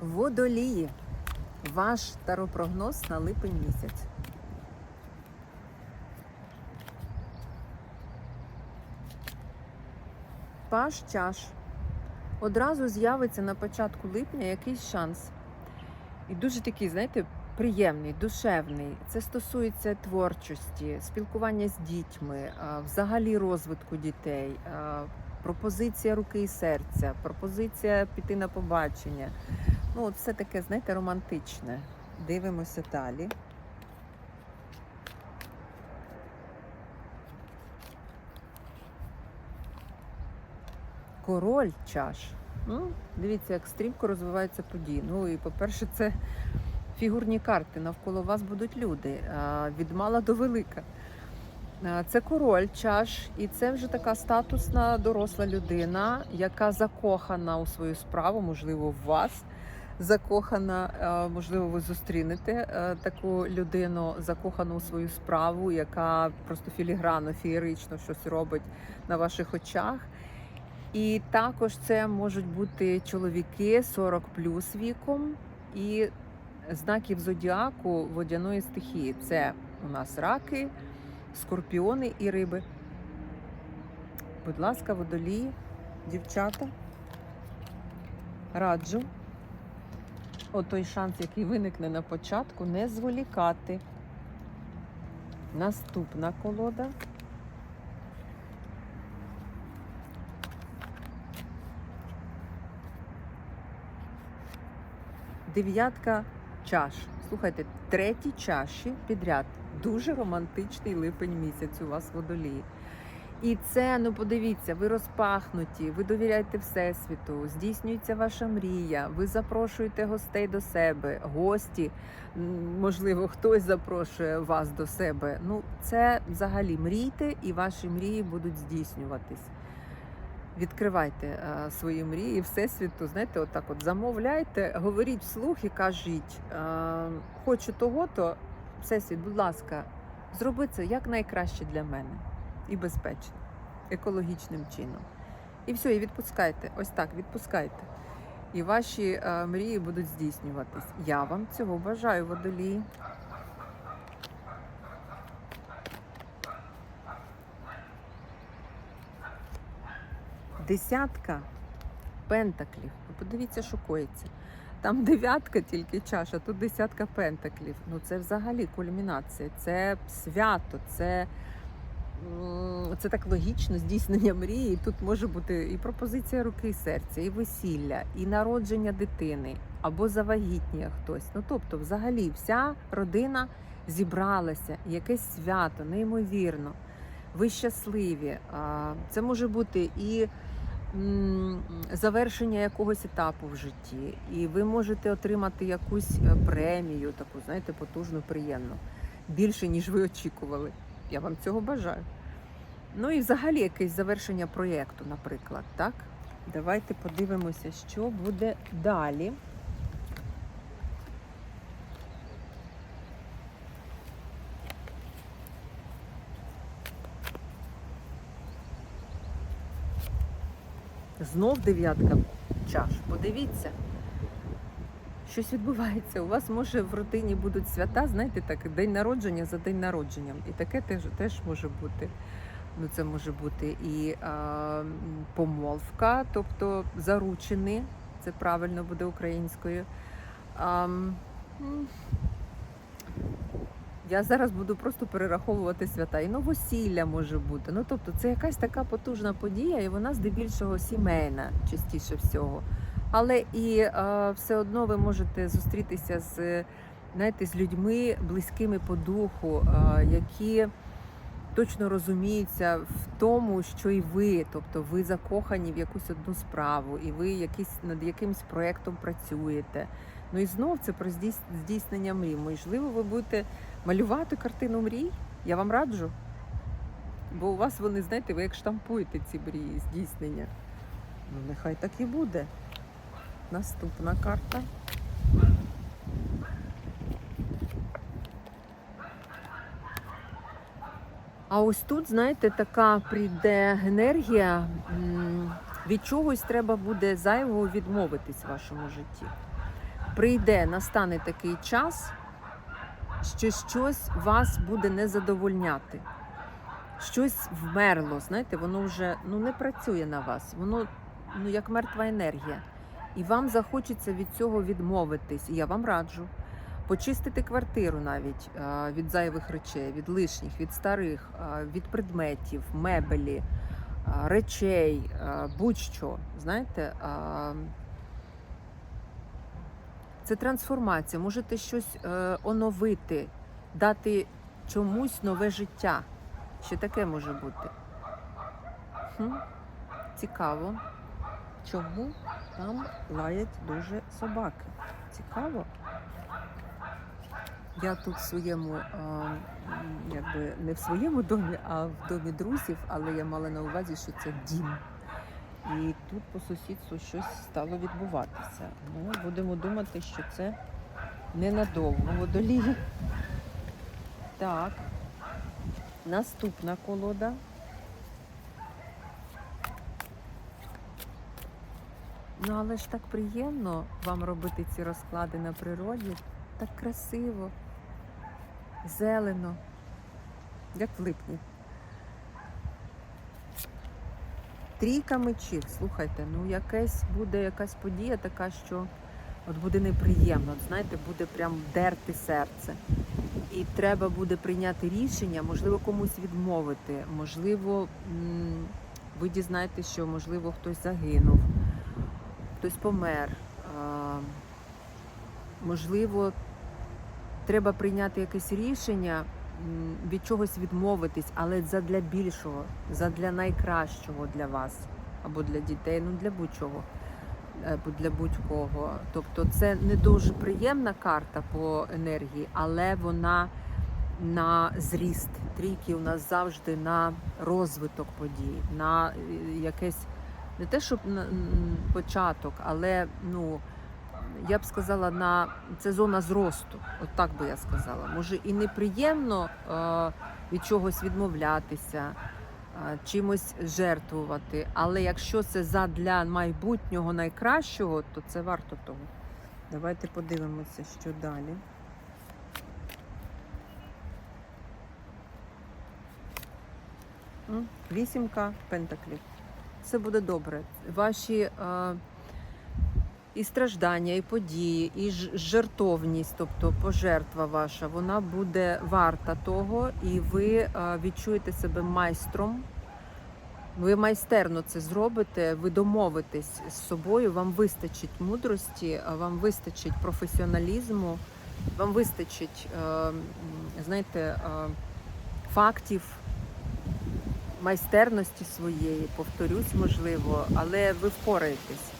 Водолії. Ваш таропрогноз на липень місяць. Паш чаш. Одразу з'явиться на початку липня якийсь шанс. І дуже такий, знаєте, приємний, душевний. Це стосується творчості, спілкування з дітьми, взагалі розвитку дітей, пропозиція руки і серця, пропозиція піти на побачення. Ну, от все таке, знаєте, романтичне. Дивимося далі. Король чаш. Ну, дивіться, як стрімко розвиваються події. Ну і по-перше, це фігурні карти. Навколо вас будуть люди. Від мала до велика. Це король чаш, і це вже така статусна доросла людина, яка закохана у свою справу, можливо, в вас закохана. е, Можливо, ви зустрінете е, таку людину, закохану у свою справу, яка просто філігранно, феєрично щось робить на ваших очах. І також це можуть бути чоловіки 40 плюс віком і знаків зодіаку водяної стихії. Це у нас раки, скорпіони і риби. Будь ласка, водолії, дівчата. Раджу. От той шанс, який виникне на початку, не зволікати. Наступна колода. Дев'ятка чаш. Слухайте, треті чаші підряд. Дуже романтичний липень місяць у вас водолії. І це, ну подивіться, ви розпахнуті, ви довіряєте Всесвіту, здійснюється ваша мрія, ви запрошуєте гостей до себе, гості, можливо, хтось запрошує вас до себе. Ну, це взагалі мрійте, і ваші мрії будуть здійснюватись. Відкривайте е, свої мрії Всесвіту, знаєте, отак от замовляйте, говоріть вслух і кажіть, е, хочу того-то, Всесвіт, будь ласка, зроби це якнайкраще для мене і безпечно, екологічним чином. І все, і відпускайте. Ось так, відпускайте. І ваші е, мрії будуть здійснюватись. Я вам цього бажаю, водолії. Десятка пентаклів. Ви подивіться, що коїться. Там дев'ятка тільки чаша, тут десятка пентаклів. Ну це взагалі кульмінація, це свято, це, це так логічно, здійснення мрії. Тут може бути і пропозиція руки і серця, і весілля, і народження дитини, або завагітніє хтось. Ну тобто, взагалі, вся родина зібралася, якесь свято, неймовірно. Ви щасливі. Це може бути і завершення якогось етапу в житті, і ви можете отримати якусь е, премію, таку, знаєте, потужну, приємну, більше, ніж ви очікували. Я вам цього бажаю. Ну і взагалі якесь завершення проєкту, наприклад, так? Давайте подивимося, що буде далі. Знов дев'ятка чаш. Подивіться, щось відбувається. У вас може в родині будуть свята, знаєте, так, день народження за день народженням. І таке теж, теж може бути. Ну, це може бути і а, помолвка, тобто заручені, це правильно буде українською. А, я зараз буду просто перераховувати свята. І новосілля може бути. Ну, тобто, це якась така потужна подія, і вона здебільшого сімейна, частіше всього. Але і е, все одно ви можете зустрітися з, знаєте, з людьми близькими по духу, е, які точно розуміються в тому, що і ви, тобто ви закохані в якусь одну справу, і ви якісь над якимось проєктом працюєте. Ну і знов це про здійснення мрій. Можливо, ви будете малювати картину мрій. Я вам раджу. Бо у вас вони, знаєте, ви як штампуєте ці мрії, здійснення. Ну, нехай так і буде. Наступна карта. А ось тут, знаєте, така прийде енергія. Від чогось треба буде зайвого відмовитись в вашому житті. Прийде, настане такий час, що щось вас буде не задовольняти. Щось вмерло, знаєте, воно вже ну, не працює на вас, воно ну, як мертва енергія. І вам захочеться від цього відмовитись. Я вам раджу почистити квартиру навіть е, від зайвих речей, від лишніх, від старих, е, від предметів, мебелі, е, речей, будь-що. Знаєте, це трансформація. Можете щось оновити, дати чомусь нове життя. Ще таке може бути. Хм, цікаво. Чому там лаять дуже собаки? Цікаво. Я тут в своєму, м, якби не в своєму домі, а в домі друзів, але я мала на увазі, що це дім. І тут по сусідству щось стало відбуватися. Ну, будемо думати, що це ненадовго водолії. Так. Наступна колода. Ну, але ж так приємно вам робити ці розклади на природі. Так красиво, зелено, як в липні. Трійка мечів, слухайте, ну якась буде якась подія така, що от буде неприємно, от, знаєте, буде прям дерти серце. І треба буде прийняти рішення, можливо, комусь відмовити, можливо, ви дізнаєтесь, що можливо хтось загинув, хтось помер. Можливо, треба прийняти якесь рішення, від чогось відмовитись, але задля більшого, задля найкращого для вас або для дітей, ну для будь-чого, е, або для будь-кого. Тобто це не дуже приємна карта по енергії, але вона на зріст. Трійки у нас завжди на розвиток подій, на е, якесь не те, щоб початок, але ну я б сказала, на це зона зросту. От так би я сказала. Може і неприємно е, від чогось відмовлятися, е, чимось жертвувати. Але якщо це задля майбутнього найкращого, то це варто того. Давайте подивимося, що далі. Вісімка пентаклів. Все буде добре. Ваші е, і страждання, і події, і жертовність, тобто пожертва ваша, вона буде варта того, і ви е, відчуєте себе майстром. Ви майстерно це зробите, ви домовитесь з собою, вам вистачить мудрості, вам вистачить професіоналізму, Вам вистачить, е, знаєте, е, фактів, майстерності своєї, повторюсь, можливо, але ви впораєтесь.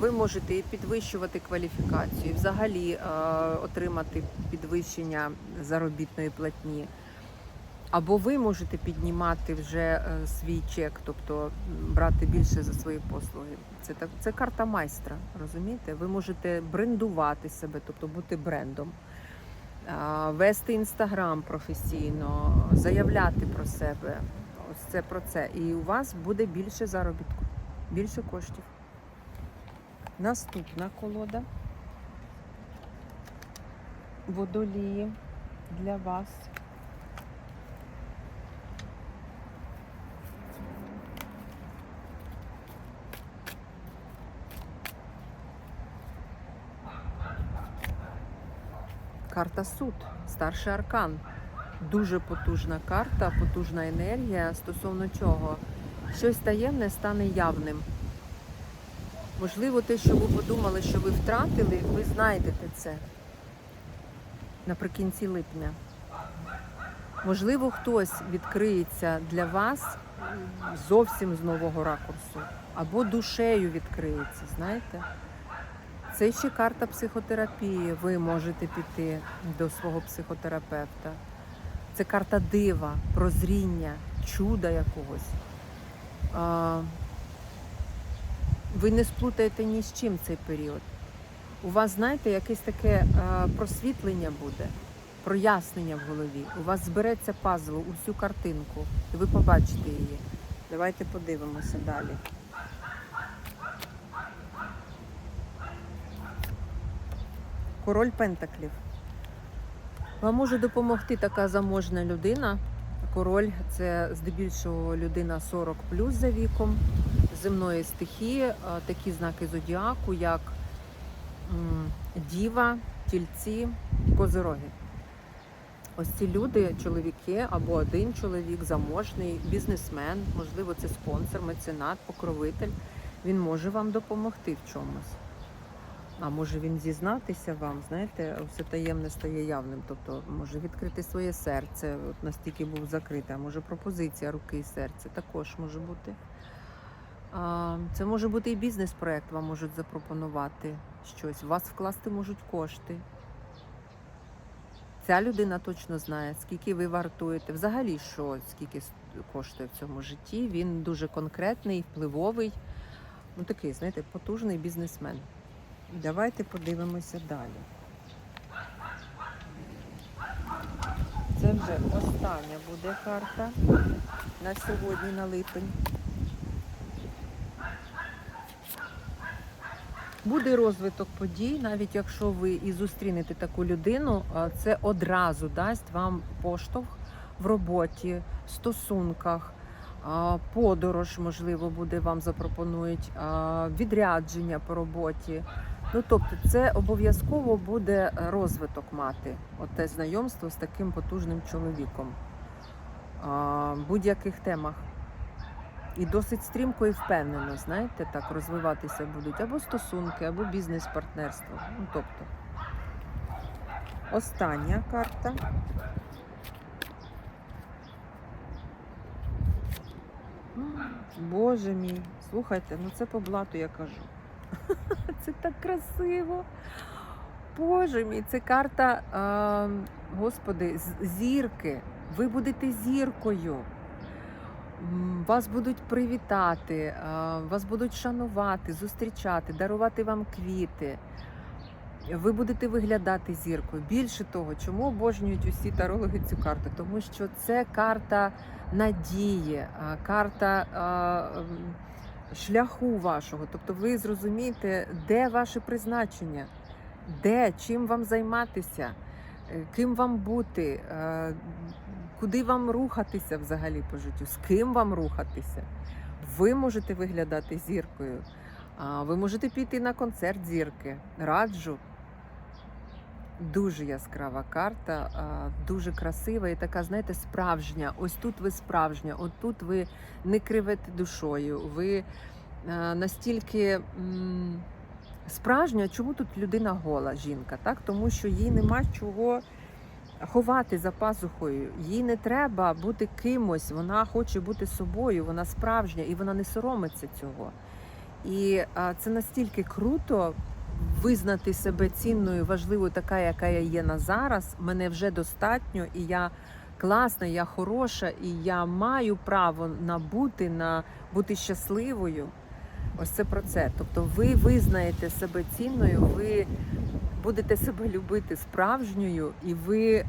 Ви можете і підвищувати кваліфікацію, і взагалі отримати підвищення заробітної платні. Або ви можете піднімати вже е, свій чек, тобто брати більше за свої послуги. Це так, це карта майстра, розумієте? Ви можете брендувати себе, тобто бути брендом, вести інстаграм професійно, заявляти про себе. Це про це. І у вас буде більше заробітку, більше коштів. Наступна колода. Водолії для вас. Карта суд, старший аркан. Дуже потужна карта, потужна енергія. Стосовно чого? Щось таємне стане явним. Можливо, те, що ви подумали, що ви втратили, ви знайдете це наприкінці липня. Можливо, хтось відкриється для вас зовсім з нового ракурсу, або душею відкриється, знаєте? Це ще карта психотерапії. Ви можете піти до свого психотерапевта. Це карта дива, прозріння, чуда якогось. Ви не сплутаєте ні з чим цей період. У вас, знаєте, якесь таке а, просвітлення буде, прояснення в голові. У вас збереться пазл, усю картинку, і ви побачите її. Давайте подивимося далі. Король Пентаклів. Вам може допомогти така заможна людина. Король це здебільшого людина 40 плюс за віком земної стихії, такі знаки зодіаку, як діва, тільці, козироги. Ось ці люди, чоловіки або один чоловік, заможний, бізнесмен, можливо, це спонсор, меценат, покровитель. Він може вам допомогти в чомусь. А може він зізнатися вам, знаєте, все таємне стає явним. Тобто може відкрити своє серце, от настільки був закрите, а може пропозиція руки і серця також може бути. Це може бути і бізнес-проект, вам можуть запропонувати щось. Вас вкласти можуть кошти. Ця людина точно знає, скільки ви вартуєте. Взагалі, що скільки коштує в цьому житті. Він дуже конкретний, впливовий. Ну такий, знаєте, потужний бізнесмен. Давайте подивимося далі. Це вже остання буде карта на сьогодні, на липень. Буде розвиток подій, навіть якщо ви і зустрінете таку людину, це одразу дасть вам поштовх в роботі, стосунках, подорож, можливо, буде вам запропонують, відрядження по роботі. Ну, тобто, це обов'язково буде розвиток мати, оте знайомство з таким потужним чоловіком в будь-яких темах. І досить стрімко і впевнено, знаєте, так розвиватися будуть або стосунки, або бізнес-партнерство. Ну, тобто, остання карта. Боже мій, слухайте, ну це по блату я кажу. Це так красиво. Боже мій, це карта, а, господи, зірки. Ви будете зіркою. Вас будуть привітати, а, вас будуть шанувати, зустрічати, дарувати вам квіти. Ви будете виглядати зіркою. Більше того, чому обожнюють усі тарологи цю карту? Тому що це карта надії, карта а, м, шляху вашого. Тобто ви зрозумієте, де ваше призначення, де, чим вам займатися, е, ким вам бути, е, куди вам рухатися взагалі по життю, з ким вам рухатися. Ви можете виглядати зіркою. Ви можете піти на концерт зірки. Раджу. Дуже яскрава карта, дуже красива і така, знаєте, справжня. Ось тут ви справжня, от тут ви не кривете душою. Ви настільки Справжня, чому тут людина гола, жінка? Так? Тому що їй нема чого ховати за пазухою. Їй не треба бути кимось, вона хоче бути собою, вона справжня і вона не соромиться цього. І це настільки круто визнати себе цінною, важливою, така, яка я є на зараз. Мене вже достатньо, і я класна, я хороша, і я маю право на бути, на бути щасливою. Ось це про це. Тобто, ви визнаєте себе цінною, ви будете себе любити справжньою, і ви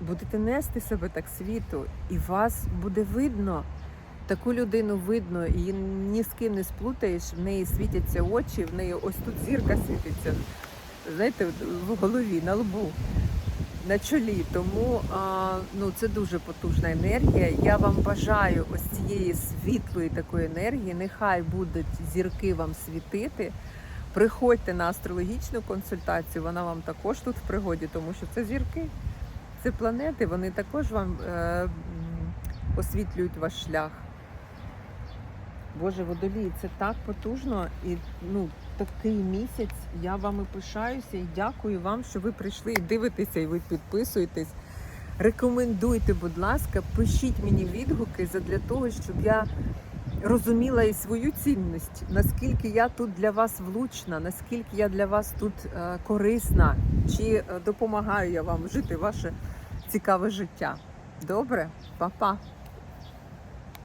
будете нести себе так світу, і вас буде видно. Таку людину видно, її ні з ким не сплутаєш, в неї світяться очі, в неї ось тут зірка світиться, знаєте, в голові, на лбу, на чолі. Тому а, ну, це дуже потужна енергія. Я вам бажаю ось цієї світлої такої енергії. Нехай будуть зірки вам світити. Приходьте на астрологічну консультацію, вона вам також тут в пригоді, тому що це зірки, це планети, вони також вам е, освітлюють ваш шлях. Боже, водолій, це так потужно і ну такий місяць. Я вами пишаюся і дякую вам, що ви прийшли і дивитеся, і ви підписуєтесь. Рекомендуйте, будь ласка, пишіть мені відгуки задля того, щоб я розуміла і свою цінність, наскільки я тут для вас влучна, наскільки я для вас тут е, корисна, чи е, допомагаю я вам жити ваше цікаве життя. Добре, Па-па!